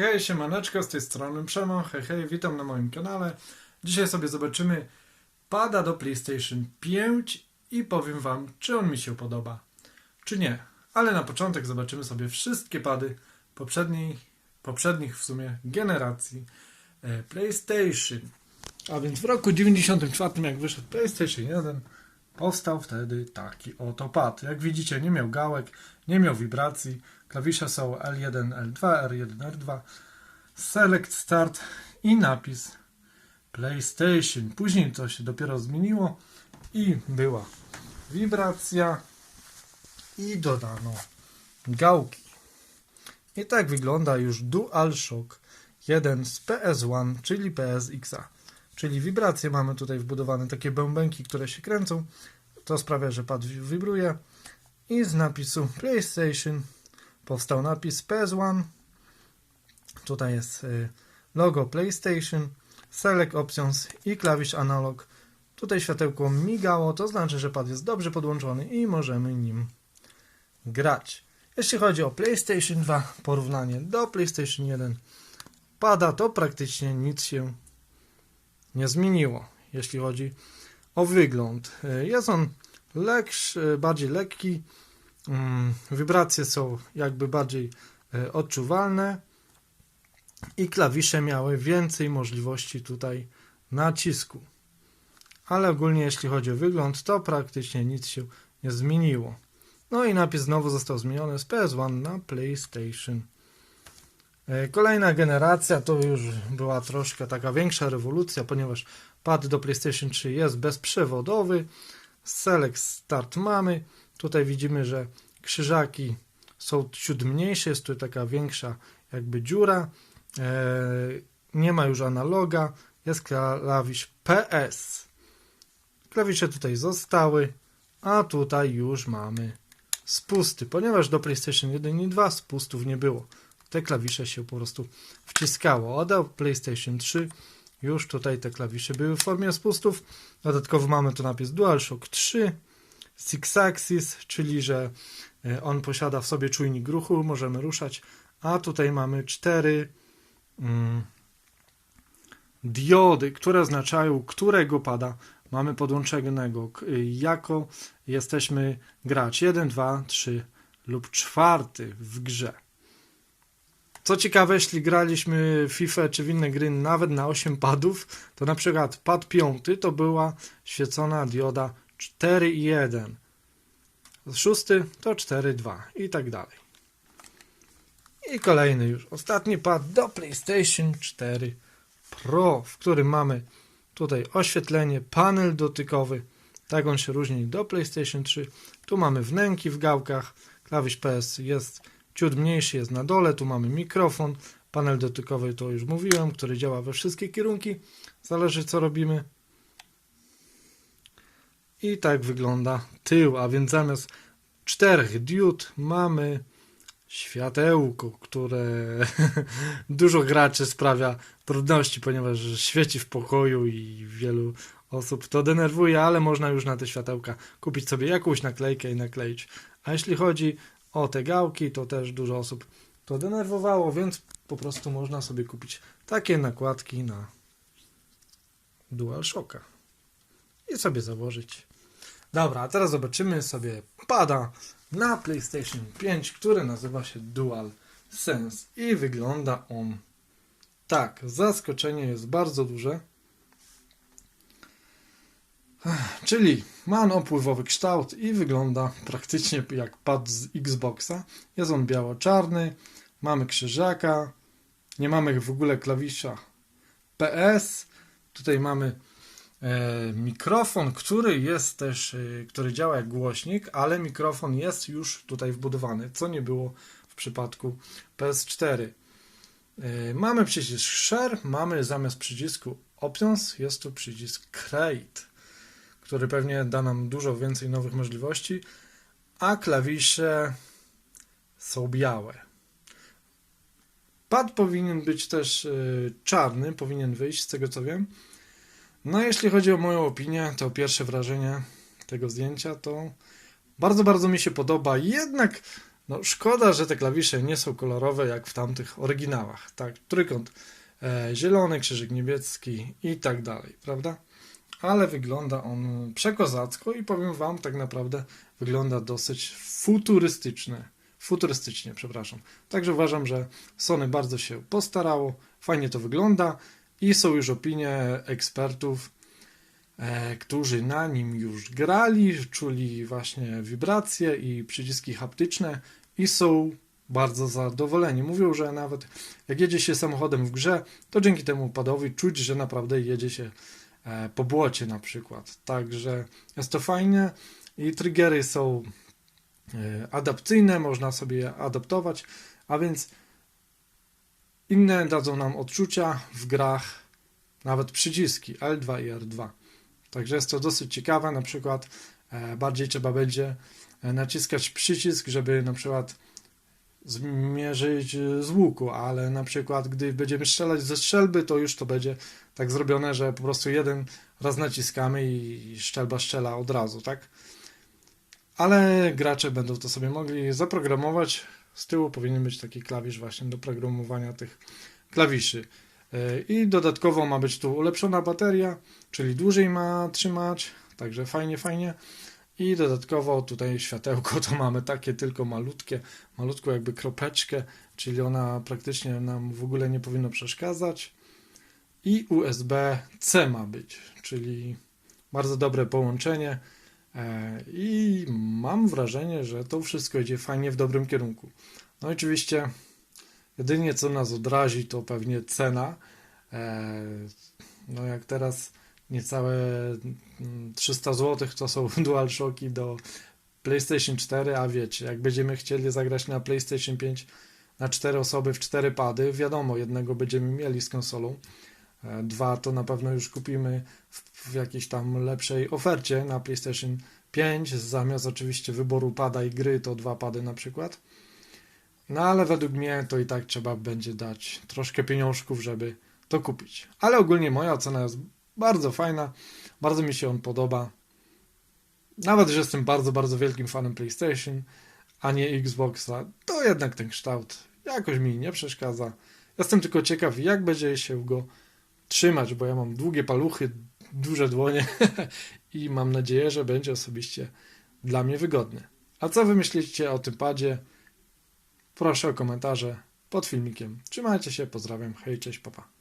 Hej, siemaneczko, z tej strony Przemo, hej, hej, witam na moim kanale. Dzisiaj sobie zobaczymy pada do PlayStation 5 i powiem wam, czy on mi się podoba, czy nie. Ale na początek zobaczymy sobie wszystkie pady poprzedniej, poprzednich w sumie generacji e, PlayStation. A więc w roku 94, jak wyszedł PlayStation 1, powstał wtedy taki oto pad. Jak widzicie, nie miał gałek, nie miał wibracji. Klawisze są L1, L2, R1, R2, Select Start i napis PlayStation. Później to się dopiero zmieniło i była wibracja i dodano gałki. I tak wygląda już DualShock 1 z PS1, czyli PSX-a. Czyli wibracje mamy tutaj wbudowane, takie bębenki, które się kręcą. To sprawia, że pad wibruje. I z napisu PlayStation powstał napis PS1. Tutaj jest y, logo PlayStation, Select Options i klawisz analog. Tutaj światełko migało, to znaczy, że pad jest dobrze podłączony i możemy nim grać. Jeśli chodzi o PlayStation 2, porównanie do PlayStation 1, pada to praktycznie nic się nie zmieniło, jeśli chodzi o wygląd. Y, Jest on lekszy, bardziej lekki, mm, wibracje są jakby bardziej y, odczuwalne i klawisze miały więcej możliwości tutaj nacisku. Ale ogólnie jeśli chodzi o wygląd, to praktycznie nic się nie zmieniło. No i napis znowu został zmieniony z PS1 na PlayStation. E, Kolejna generacja to już była troszkę taka większa rewolucja, ponieważ pad do PlayStation 3 jest bezprzewodowy. Select Start mamy. Tutaj widzimy, że krzyżaki są ciut mniejsze, jest tu taka większa jakby dziura. E, Nie ma już analoga, jest klawisz PS. Klawisze tutaj zostały, a tutaj już mamy spusty, ponieważ do PlayStation 1 i 2 spustów nie było te klawisze się po prostu wciskało. A do PlayStation 3 już tutaj te klawisze były w formie spustów. Dodatkowo mamy tu napis DualShock 3 Six Axis, czyli że e, on posiada w sobie czujnik ruchu, możemy ruszać, a tutaj mamy cztery mm, diody, które oznaczają, którego pada mamy podłączonego, k- jako jesteśmy grać 1, 2, 3 lub czwarty w grze. Co ciekawe, jeśli graliśmy w FIFA czy w inne gry nawet na 8 padów, to na przykład pad 5 to była świecona dioda 4,1. Szósty to 4,2 i tak dalej. I kolejny już, ostatni pad do PlayStation 4 Pro, w którym mamy tutaj oświetlenie, panel dotykowy. Tak on się różni do PlayStation 3. Tu mamy wnęki w gałkach, klawisz PS jest ciut mniejszy jest na dole, tu mamy mikrofon, panel dotykowy to już mówiłem, który działa we wszystkie kierunki, zależy co robimy. I tak wygląda tył, a więc zamiast czterech diod mamy światełko, które dużo graczy sprawia trudności, ponieważ świeci w pokoju i wielu osób to denerwuje, ale można już na te światełka kupić sobie jakąś naklejkę i nakleić. A jeśli chodzi o te gałki, to też dużo osób to denerwowało, więc po prostu można sobie kupić takie nakładki na DualShocka i sobie założyć. Dobra, a teraz zobaczymy sobie pada na PlayStation 5, który nazywa się DualSense i wygląda on tak. Zaskoczenie jest bardzo duże. Czyli ma on opływowy kształt i wygląda praktycznie jak pad z Xboxa. Jest on biało-czarny, mamy krzyżaka, nie mamy w ogóle klawisza PS. Tutaj mamy e, mikrofon, który jest też, e, który działa jak głośnik, ale mikrofon jest już tutaj wbudowany, co nie było w przypadku PS4. E, mamy przycisk Share, mamy zamiast przycisku Options jest tu przycisk Create który pewnie da nam dużo więcej nowych możliwości, a klawisze są białe. Pad powinien być też y, czarny, powinien wyjść z tego co wiem. No jeśli chodzi o moją opinię, to pierwsze wrażenie tego zdjęcia to bardzo, bardzo mi się podoba. Jednak No szkoda, że te klawisze nie są kolorowe jak w tamtych oryginałach. Tak, trójkąt e, zielony, krzyżyk niebieski i tak dalej, prawda? Ale wygląda on przekozacko i powiem wam, tak naprawdę wygląda dosyć futurystycznie. Futurystycznie, przepraszam. Także uważam, że Sony bardzo się postarało, fajnie to wygląda i są już opinie ekspertów, e, którzy na nim już grali, czuli właśnie wibracje i przyciski haptyczne i są bardzo zadowoleni. Mówią, że nawet jak jedzie się samochodem w grze, to dzięki temu padowi czuć, że naprawdę jedzie się po błocie na przykład. Także jest to fajne i triggery są e, adapcyjne, można sobie je adaptować, a więc inne dadzą nam odczucia w grach, nawet przyciski L2 i R2. Także jest to dosyć ciekawe, na przykład e, bardziej trzeba będzie e, naciskać przycisk, żeby na przykład zmierzyć e, z łuku, ale na przykład gdy będziemy strzelać ze strzelby, to już to będzie tak zrobione, że po prostu jeden raz naciskamy i szczelba strzela od razu, tak? Ale gracze będą to sobie mogli zaprogramować. Z tyłu powinien być taki klawisz właśnie do programowania tych klawiszy. E, I dodatkowo ma być tu ulepszona bateria, czyli dłużej ma trzymać, także fajnie, fajnie. I dodatkowo tutaj światełko to mamy takie tylko malutkie, malutką jakby kropeczkę, czyli ona praktycznie nam w ogóle nie powinno przeszkadzać. I USB-C ma być, czyli bardzo dobre połączenie. E, I mam wrażenie, że to wszystko idzie fajnie w dobrym kierunku. No oczywiście jedynie co nas odrazi to pewnie cena. E, No jak teraz niecałe mm, 300 zł to są DualShocki do PlayStation 4, a wiecie, jak będziemy chcieli zagrać na PlayStation 5 na 4 osoby w 4 pady, wiadomo, jednego będziemy mieli z konsolą, e, dwa to na pewno już kupimy w, w jakiejś tam lepszej ofercie na PlayStation 5, zamiast oczywiście wyboru pada i gry, to dwa pady na przykład. No ale według mnie to i tak trzeba będzie dać troszkę pieniążków, żeby to kupić. Ale ogólnie moja ocena jest bardzo fajna, bardzo mi się on podoba. Nawet, że jestem bardzo, bardzo wielkim fanem PlayStation, a nie Xboxa, to jednak ten kształt jakoś mi nie przeszkadza. Jestem tylko ciekaw, jak będzie się go trzymać, bo ja mam długie paluchy, duże dłonie i mam nadzieję, że będzie osobiście dla mnie wygodny. A co wy myślicie o tym padzie? Proszę o komentarze pod filmikiem. Trzymajcie się, pozdrawiam, hej, cześć, papa.